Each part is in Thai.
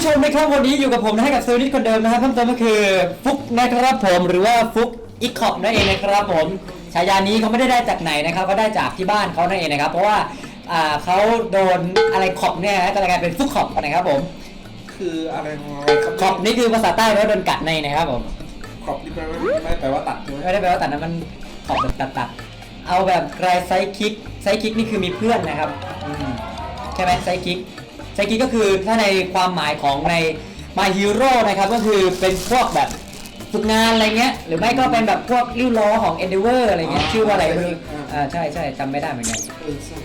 ผู้ชมนะครับวันนี้อยู่กับผมนะฮะกับเซอร์นิสคนเดิมนะครับเพิ่มเติมก็คือฟุกนะครับผมหรือว่าฟุกอีคอบนั่นเองนะครับผมฉายานี้เขาไม่ได้ได้จากไหนนะครับเขาได้จากที่บ้านเขานั่นเองนะครับ เพราะว่าอ่าเขาโดนอะไรขอบเนี่ยนะก็เลยกลายเป็นฟุกขอบนะครับผมคืออะไรของเราครับขอบนี่คือภาษาใต้แล้วาโดนกัดในนะครับผมขอบนี่แปลว่าไม่แปลว่าตัดใช่ไหมไม่ได้แปลว่าตัดนะมันขอบแบบตัดๆเอาแบบไกลไซส์คิกไซส์คิกนี่คือมีเพื่อนนะครับอืมใช่ไหมไซส์คิกไซส์คิกก็คือถ้าในความหมายของใน My Hero นะครับก็คือเป็นพวกแบบฝึกงานอะไรเงี้ยหรือไม่ก็เป็นแบบพวกริ้วล้อของ Endeavor อะไรเงี้ยชื่อว่าอะไรไม่รู้อ่าใช่ใช่จำไม่ได้เหมือนกันเออใช้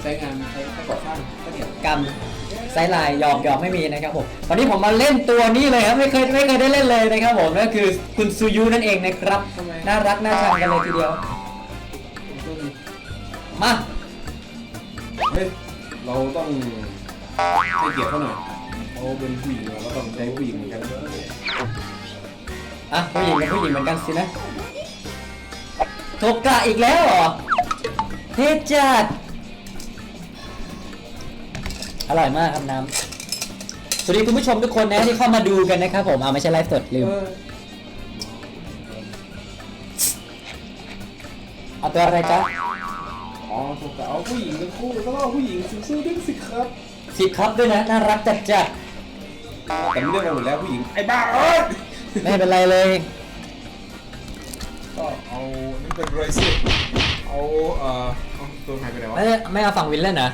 ใช้งานใช้ก่อสร้างก็เนี่ยกรรมไซส์ไลน์หยอกหยอกไม่มีนะครับผมวันนี้ผมมาเล่นตัวนี้เลยครับไม่เคยไม่เคยได้เล่นเลยนะครับผมนั่นคือคุณซูยูนั่นเองนะครับ น่ารักน่าชังกันเลยทีเดียว มาเฮ้ยเราต้อง ให้เกียรติเขาหน่อยเขาเป็นผู้หญิงเราก็ต้องใช้ผู้หญิงเหมือนกันอะผู้หญิงกับผู้หญิงเหมือนกันสินะโทกะอีกแล้วเหรอเทจัดอร่อยมากครับน้ำสวัสดีคุณผู้ชมทุกคนนะที่เข้ามาดูกันนะครับผมเอาไม่ใช่ไลฟ์สดลืมเออเอาตัวอะไรจ๊ะอ๋อถูกแต่เอาผู้หญิงทั้งคู่ก็ต้องเอาผู้หญิงสู้ๆด้วยสิครับ สิบครับด้วยนะ น่ารักจัดจัดแต่ไม่ได้มาหมดแล้วผู้หญิง ไอ้บ้าเอ้ยๆไม่เป็นไรเลย ก็เอานี่เป็นไรสิเอาเอ่อเอาตัวหายไปไหนวะ ไม่ไม่เอาฝั่งวินเล่นนะ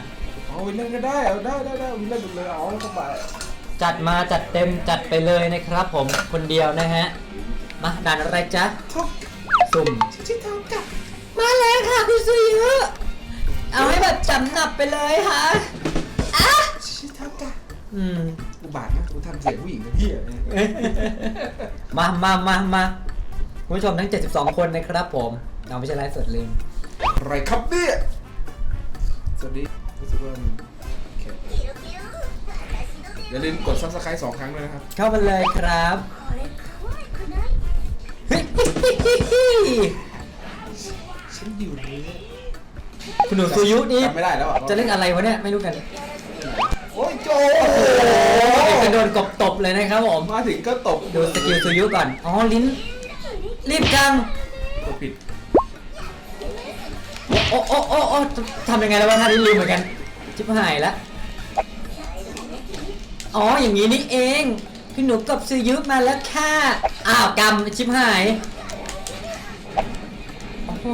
เอาวินเล่นก็ได้ เอาได้ได้ได้วินเล่นหมดเลย เอาเข้าไปจัดมาจัดเต็มจัดไปเลยนะครับผมคนเดียวนะฮะ มาด่านอะไรจ๊ะ ท็อปสุ่ม ชิเท้ากับมาแล้วค่ะคุณสุยุเอาให้แบบจำหนับไปเลยค่ะอะชิเท้ากับ อืมกูบาดนะกูทำเสียงผู้หญิงกับพี่อะเนี่ยมามามามาคุณผู้ชมทั้ง 72 คนนะครับผมเราไม่ใช่ไลฟ์สดลืมอะไรครับเนี่ยสวัสดีรู้สึกว่ามันโอเคอย่าลืมกด subscribe สองครั้งด้วยนะครับ เข้ามาเลยครับเฮ้ยฉันอยู่นี้คุณหนูสุยุนี่จำไม่ได้แล้วอะ จะเล่นอะไรวะเนี่ย ไม่รู้กัน โอ้ยโจโอ้ยกระโดนกบตบเลยนะครับผม มาถึงก็ตบดูสกิลสุยุก่อน อ๋อ ลิ้น รีบจังกดผิดโอ้โอ้โอ้โอ้ทำยังไงแล้ววะท่านี้ลืมเหมือนกัน ชิบหายแล้วอ๋อ อย่างนี้นี่เองพี่หนูกับซื้อยุมาแล้วค่ะ อ้าวกำชิบหาย โอ้โห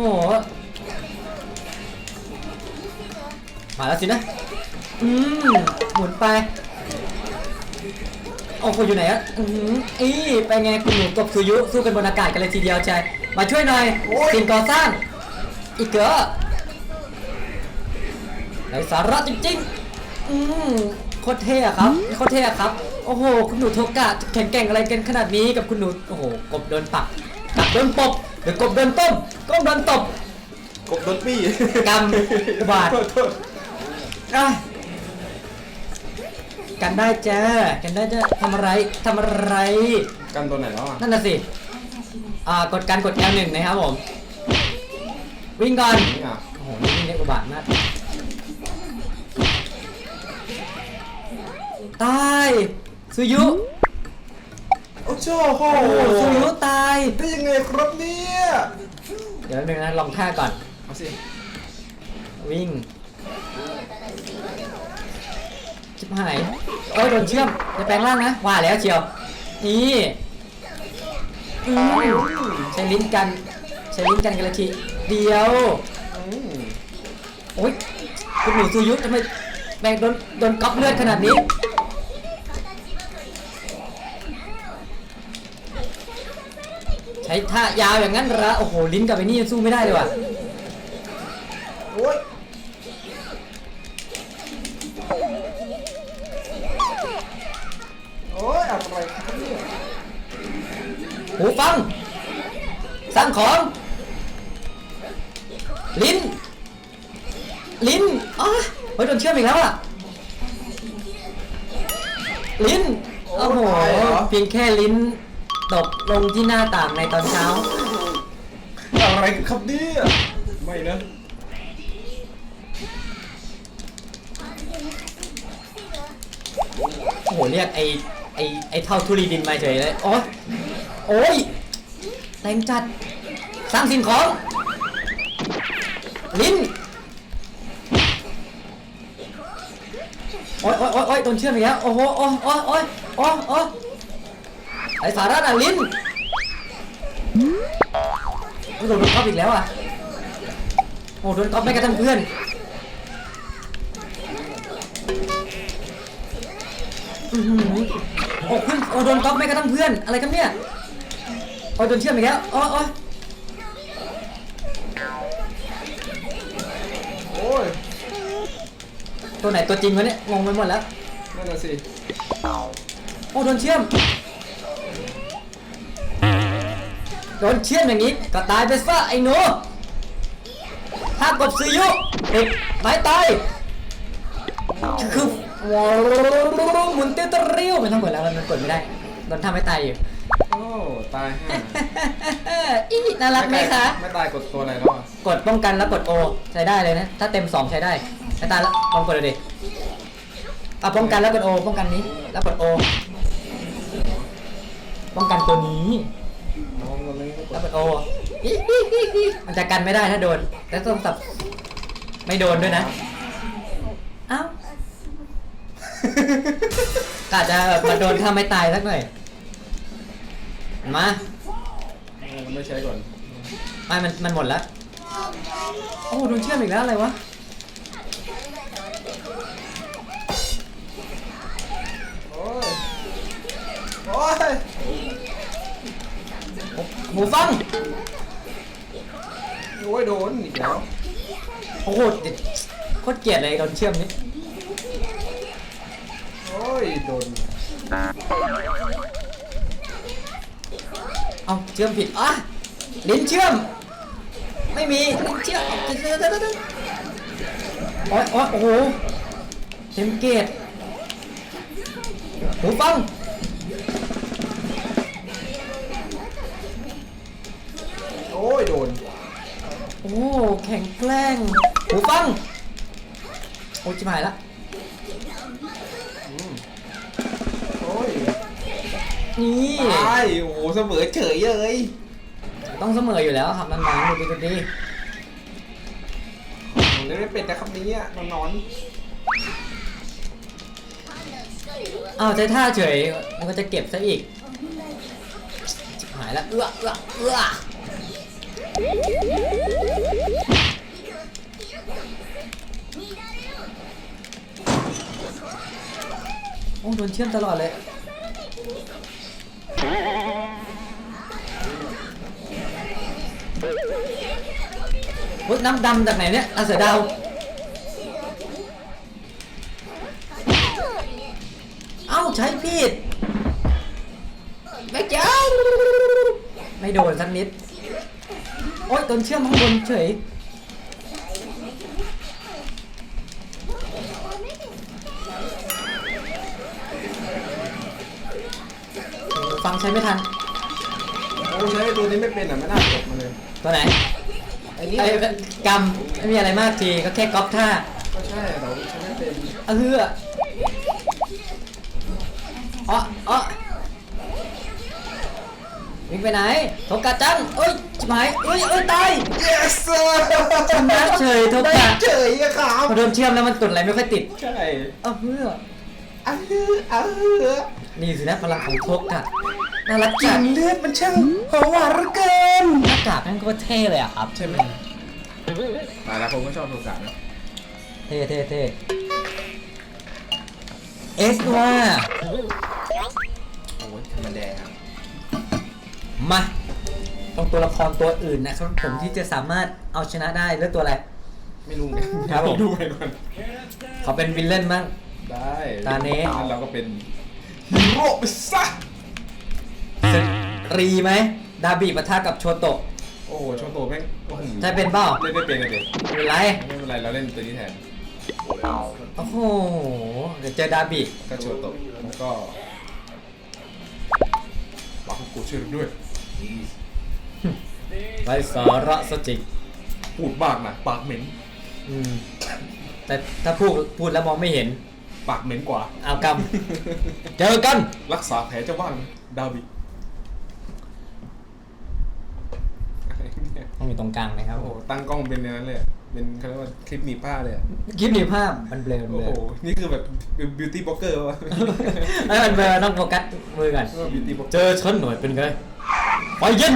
มาแล้วสินะ อืมหมุนไปโอ้โหอยู่ไหนอะอือหืออีไปไงคุณหนูกับสุยุสู้กันบนอากาศกันเลยทีเดียวใจมาช่วยหน่อยสิ่งก่อสร้าง อีกเกอไรสาระจริงๆ อืมโคตรเท่อะครับโคตรเท่อะครับ โอ้โห คุณหนูโทกะแข่งแกร่งอะไรกันขนาดนี้กับคุณหนู โอ้โห กบโดนปักกบโดนปบหรือกบโดนต้มกบโดนตบกดโดนปี้กำบาดโทษโทษอะ กันได้จ้ากันได้จ้าทำอะไรทำอะไร กันตัวไหนแล้วอะนั่นน่ะสิ อ่ากดการกด L1 นะครับผม วิ่งก่อน นี่อะโอ้โหนี่วิ่งเล็กอุบาทมากตายสุยุ โอ้โจ้โหโอ้โหสุยุตาย ได้ยังไงครับเนี่ยเดี๋ยวนึงนะลองท่าก่อน เอาสิวิ่งชิ บหาย เอ้ยโดนเชื่อมจะแปลงร่างนะ ว่าแล้วเชียว นี่อืมใช้ลิ้นกัน ใช้ลิ้นกันกันละที เดียวอืมโอ๊ยคุณหนูสุยุทธทำไมแบงโดนโดนก๊อปเลือดขนาดนี้ ใช้ท่ายาวอย่างนั้นเหรอโอ้โห ลิ้นกับไอ้นี่ยังสู้ไม่ได้เลยว่ะ โอ้ย หูฟัง สร้างของ ลิ้น ลิ้นอ๋อเฮ้ยโดนเชื่อมอีกแล้วอะ ลิ้น โอ้โห เพียงแค่ลิ้นตกลงที่หน้าต่างในตอนเช้า อะไรครับเนี่ยไม่นะโอ้โห เรียกไอไอไอเท่าทุลีดินมาเฉยเลย โอ้ย โอ้ยแรงจัดสร้างสิ่งของ ลิ้น โอ้ยโอ้ยโอ้ยโอ้ยโดนเชื่อมอีกแล้วโอ้โหโอ้ยโอ้ยโอ้ยโอ้ยโอ้ยไอสาระน่ะลิ้นโอ้ยโดนก๊อปอีกแล้วอะโอ้โดนก๊อปไม่กระทั่งเพื่อนอื้อหือโอ้เพื่อนโอ้โดนก๊อปไม่กระทั่งเพื่อน อะไรกันเนี่ย โอ้ยโดนเชื่อมอีกแล้วโอ้ยโอ้ยโอ้ยตัวไหนตัวจริงวะเนี่ยงงไปหมดแล้วนั่นน่ะสิโอ้โดนเชื่อมโดนเชื่อมอย่างนี้ก็ตายไปซะไอ้หนูถ้ากบซื้อยุติดไม้ตายคือว้าวหมุนเตี้ยวตะเรียวไม่ต้องกดแล้วมันกดไม่ได้โดนทำให้ตายอยู่โอ้ ตายห่าอีน่ารักไหมคะ ไม่ตายกดตัวไหนแล้วอะกดป้องกันแล้วกดโอใช้ได้เลยนะ ถ้าเต็ม 2 ใช้ได้ไม่ตายแล้วลองกดเลยดิอะป้องกันแล้วกดโอป้องกันนี้ แล้วกดโอป้องกันตัวนี้น้องมันไม่กแล้วดกดโออิอิอิอิมันจะกันไม่ได้ถ้าโดนแล้วต้องสับไม่โดนด้วยนะเอ้ากอาจจะแบบมาโดนถ้าไม่ตายสักหน่อย มาเออไม่ใช้ก่อนไม่มันมันหมดแล้ว โอ้โดนเชื่อมอีกแล้วอะไรวะ โอ้ย โอ้ยหูฟัง โอ้ยโดนอีกแล้ว โอ้โหเด็ดโคตรเกลียดเลยโดนเชื่อมนี้โอ้ยโดน เอาเชื่อมผิดอะลิ้นเชื่อม ไม่มีลิ้นเชื่อมโอ้ยโอ้ยโอ้โหเต็มเกตหูฟังโอ้ยโดน โอ้แข็งแกล้งหูฟัง โอ้ยจิบหายละ นี่ตายโอ้โหเสมอเฉยเลยต้องเสมออยู่แล้วครับนานๆดูดีดีผมเล่นไม่เป็นนะคำนี้อะนอนนอนอ้าวใจท่าเฉยมันก็จะเก็บซะอีกจิบหายละเอื้อเอื้อเอื้อโอ้โดนเชื่อมตลอดเลย เฮ้ยน้ำดำจากไหนเนี่ยอาเสือดาวเอ้าใช้ผิดแม่เจ้าไม่โดนสักนิด โอ๊ยโดนเชื่อมข้างบนเฉย ฟังใช้ไม่ทัน โอ้ยใช้ตัวนี้ไม่เป็นอะไม่น่ากดมาเลยตัวไหนไอ้นี่ไอ้กรรมไม่มีอะไรมากทีก็แค่ก๊อปท่าก็ใช่แต่ว่าใช้ไม่เป็นเอออ๋ออ๋อวิ่งไปไหนโทกะจังเอ้ยชิบหายเอ้ยเอ้ยตาย yes ชนะเฉยโทกะเฉยอะครับพอโดนเชื่อมแล้วมันกดอะไรไม่ค่อยติด ใช่ เอ้าเพื่ออ้าวอ้าว นี่สินะพลังของโทกะน่ารักกลิจังนเลือดมันช่างหอมหวานเหลือเกินหน้ากากนั่นก็เท่เลยอะครับ ใช่ไหมหลายคนก็ชอบโทรศัพท์นะเท่เท่เท่เอสว่าโอ้ยธรรมดามาต้องตัวละครตัวอื่นนะครับผมที่จะสามารถเอาชนะได้เลือกตัวอะไร ไม่รู้ไงครับผมดูไปก่อนเขาเป็นวิลเลนมั้งได้ตาเน่งั้เราก็เป็นฮี โร่ไปซะศึกรีไหมดาบิปะทะกับโชโตะโอ้โหโชโตแม่งโอ้โหใช่เป็นเปล่าเล่นไม่เป็นเลยเด็กไม่เป็นไรไม่เป็นไรเราเล่นตัวนี้แทนโอ้โหเดี๋ยวเจอดาบิก็โชโตแล้วก็บาคุกุช่วยด้วยไรสาระสจิกพูดมากนะปากเหม็นอืมแต่ถ้าพูดพูดแล้วมองไม่เห็น ปากเหม็นกว่า เอากำ เจอกัน รักษาแผลเจ้าบ้างดาวิอะไรเนี่ยต้องอยู่ตรงกลางนะครับโอ้โหตั้งกล้องเป็นอย่างนั้นเลยอะเป็นเขาเรียกว่าคลิปหนีผ้าเลยอะคลิปนี้ภาพมันเบลอโอ้เบลโห อนี่คือแบบบิวตี้บล็อกเกอร์วะไอ้ยมันเบลอต้องโฟกัสมือก่อน บิวตี้บล็อกเจอฉันหน่อยเป็นไงไฟเย็น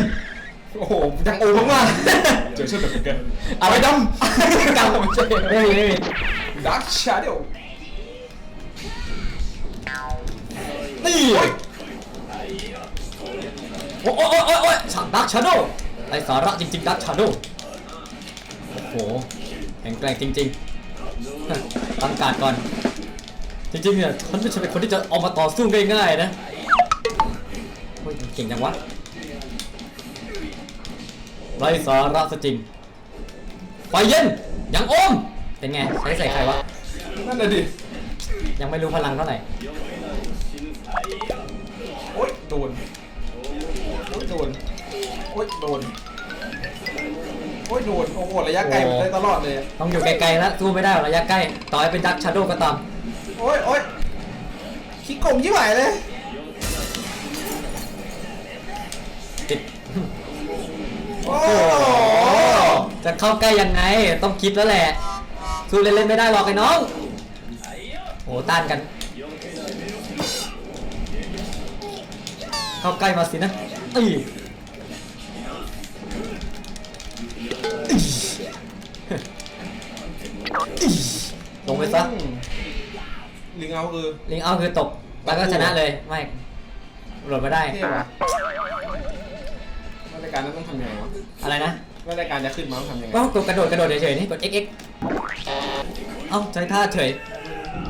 โอ้โหยังโอ้มากๆเจอชุดแบบกันเอาไปดำ กำไม่มีไม่มี ดักชาเดียว นี่ โอ้โอ้โอ้โอ้โอ้ฉากดักชาโดไอสาระจริงๆดักชาโดโอ้โหแข็งแกร่งจริงๆตั้งการดก่อน จริงๆเนี่ยฉันไม่ใช่เป็นคนที่จะเอามาต่อสู้ง่ายๆนะเฮ้ยเก่งจังวะไรสาระซะจริงไฟเย็นยังโอมเป็นไงใช้ใส่ใครวะนั่นแหละดิ ยังไม่รู้พลังเท่าไหร่ โอ๊ยโดนโอ๊ยโดนโอ๊ยโดนโอ๊ยโดนโอ้โหระยะไกลมันได้ตลอดเลยอะต้องอยู่ไกลๆแล้วสู้ไม่ได้หรอกระยะใกล้ต่อให้เป็นดักชาโดก็ตามโอ๊ยโอ๊ยขี้โกงยี่ไหวเลยติดโอ้โอ้โหจะเข้าใกล้ยังไงต้องคิดแล้วแหละสู้เล่นๆไม่ได้หรอกไอ้น้องโอ้ต้านกัน เข้าใกล้มาสินะอีลงไปซะลิงเอาคือลิงเอาคือตกแล้วก็ชนะเลย ไม่หลดมาได้เท่ว่ะว่ารายการนั้นต้องทำยังไงวะ อะไรนะว่ารายการจะขึ้นมาต้องทำยังไงก็กดกระโดดกระโดดเฉยๆนี่กด XX เอ้าใช้ท่าเฉย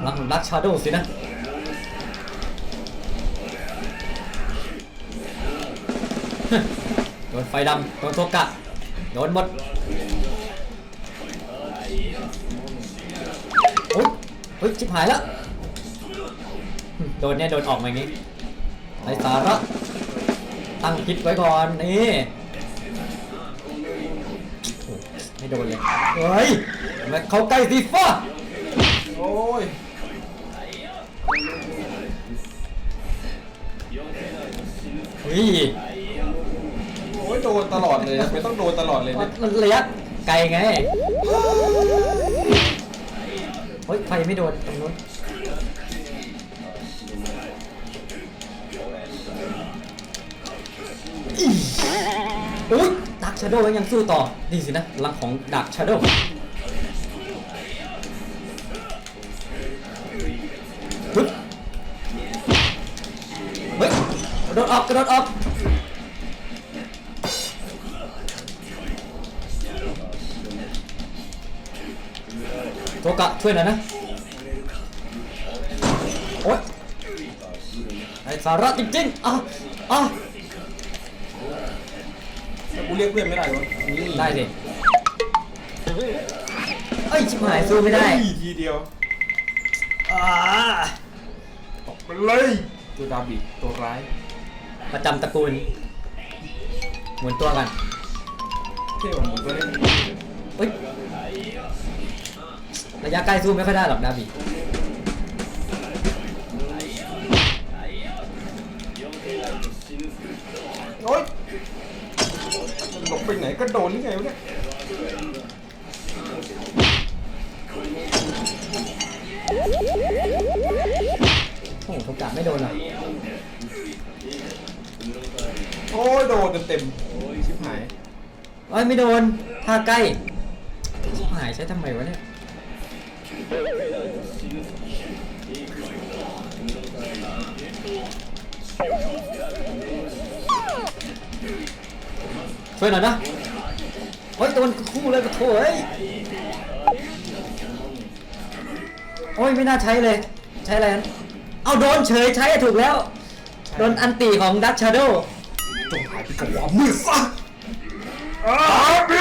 รักรักชาโดว์สินะ นไฟดำโดนโทกะโดนหมดโอ๊ยเฮ้ยชิบหายแล้วโดนเนี่ยโดนออกมาอย่างงี้ไรสาระตั้งพิษไว้ก่อนนี่ไม่โดนเลยเฮ้ยมาเข้าใกล้สิฟ้าโอ้ยเฮ้ย โดนตลอดเลยไม่ต้องโดนตลอดเลยมันะมันระยะไกลไง เฮ้ยไฟไม่โดนตรงนู้นอีโอ้ยดักชาโดว์ยังสู้ต่อนี่สินะพลังของดักชาโดว์เฮ้ยกระโดดออกกระโดดออก ช่วยหน่อยนะ โอ๊ยไอสาระจริงๆอะอะแต่กูเรียกเพื่อนไม่ได้วะนี่ได้สิเอ้ยชิบหายสู้ไม่ได้เฮ้ยทีเดียวอ่าตกไปเลยตัวดาบิตัวร้ายประจำตระกูลหมุนตัวกันเท่กว่าหมูตัวเล่นเฮ้ย ระยะใกล้สู้ไม่ค่อยได้หรอกดาบิโอ๊ยมันหลบไปไหนก็โดนหรือไงวะเนี่ยโอ้โหโทกะไม่โดนหรอกโอ้ยโดนเต็มๆโอ้ยชิบหายเอ้ยไม่โดนท่าใกล้ชิบหายใช้ทำไมวะเนี่ย ช่วยหน่อยนะโอ้ยโดนคู่เลยปะโถเอ้ยโอ้ยไม่น่าใช้เลย ใช้อะไรนั้นเอาโดนเฉยใช้อะถูกแล้ว โดนอันตีของดักชาโดจงหายไปกับความมืดซะอาบิ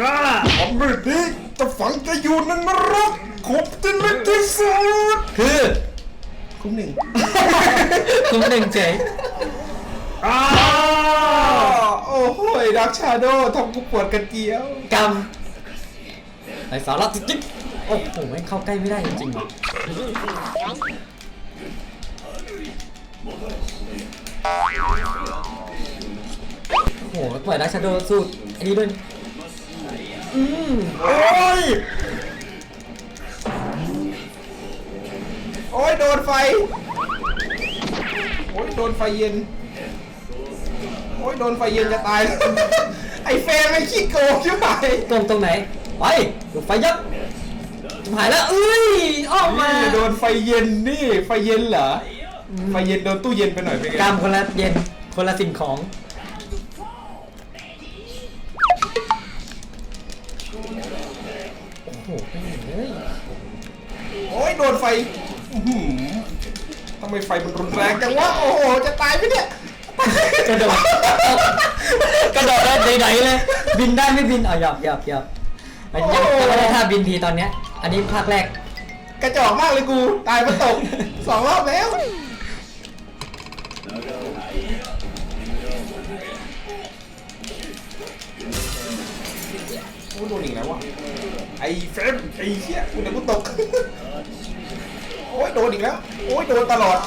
ความมืดนี้จะฝังแกอยู่ในนรกขบที่ลึกที่สุดคือคุ้มหนึ่งคุ้มหนึ่งเฉยอ้าโอ้โหดักชาโดทำกูปวดกระเจียวกรรมไอสาระจริงๆโอ้โหไม่งเข้าใกล้ไม่ได้จริงๆว่ะโอ้โหปล่อยดักชาโดสูตรอันนี้ด้วย อืมโอ้ย โอ้ย โดนไฟ โอ้ย โดนไฟเย็น โอ้ย โดนไฟเย็นจะตาย ไอ้เฟรมไอ้ขี้โกงใช่ไหมตรงตรงไหน ไปดูไฟยับหายแล้วเอ้ยออกมานี่โดนไฟเย็นนี่ ไฟเย็นเหรอ ไฟเย็นโดนตู้เย็นไปหน่อยเป็นไงกรรมคนละเย็น คนละสิ่งของ ยโดนไฟอื้อหือทำไมไฟมันรุนแรงจังวะโอ้โหจะตายไหมเนี่ยกระโดดกระโดดได้ไหนๆเลย บินได้ไม่บินเอาหยอกหยอกหยอกมันยังยังไม่ได้ท่าบินทีตอนเนี้ย อันนี้ภาคแรก กระจอกมากเลยกู ตายมาตกสองรอบแล้วโอ้ยโดนอีกแล้ววะไอ้เฟรมไอ้เหี้ยกูเดี๋ยวกูตก โอ้ยโดนอีกแล้ว โอ้ยโดนตลอด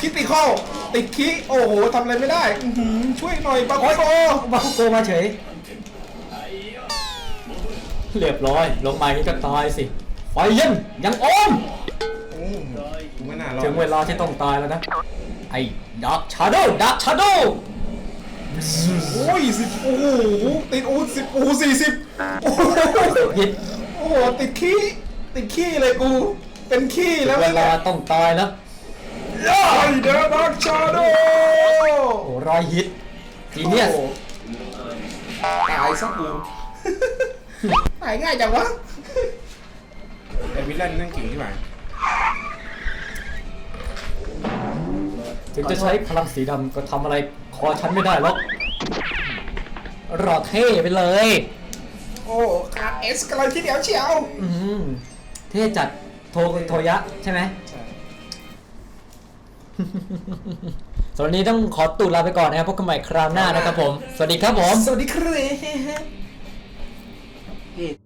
คิติคอลติดคีโอ้โหทำอะไรไม่ได้อื้อหือช่วยหน่อยบาโกโกบาคุโกมาเฉย เรียบร้อย ลงมาอย่างนี้ก็ตายสิไฟเย็นยังโอม อืมกูไม่น่ารอด ถึงเวลาที่ต้องตายแล้วนะ ไอ้ดักชาโดดักชาโด โอ้ยสิบโอ้โหติดอูสิบอูสี่สิบโอ้โหผิดโอ้โหติดขี้ติดขี้เลยกู เป็นขี้ถึแล้งวเวลาต้องตายแล้วย่อยเดอะดักชาโดโอ้รอยฮิตจีเนียสตายสักกูตายง่ายจังวะไอ้วิลเลนนั่งเก่งที่ไหนถึงจะใช้พลังสีดำก็ทำอะไร คอฉันไม่ได้หรอกรอเท่ไปเลย โอ้ขาดเอสกำลังที่เดียวเชียวอืมเท่จัดโทโทยะใช่ไหม ใช่สำหรับวันนี้ต้องขอตูลาไปก่อนนะครับพบกันใหม่คราวหน้านะครับผม สวัสดีครับผม สวัสดีครับ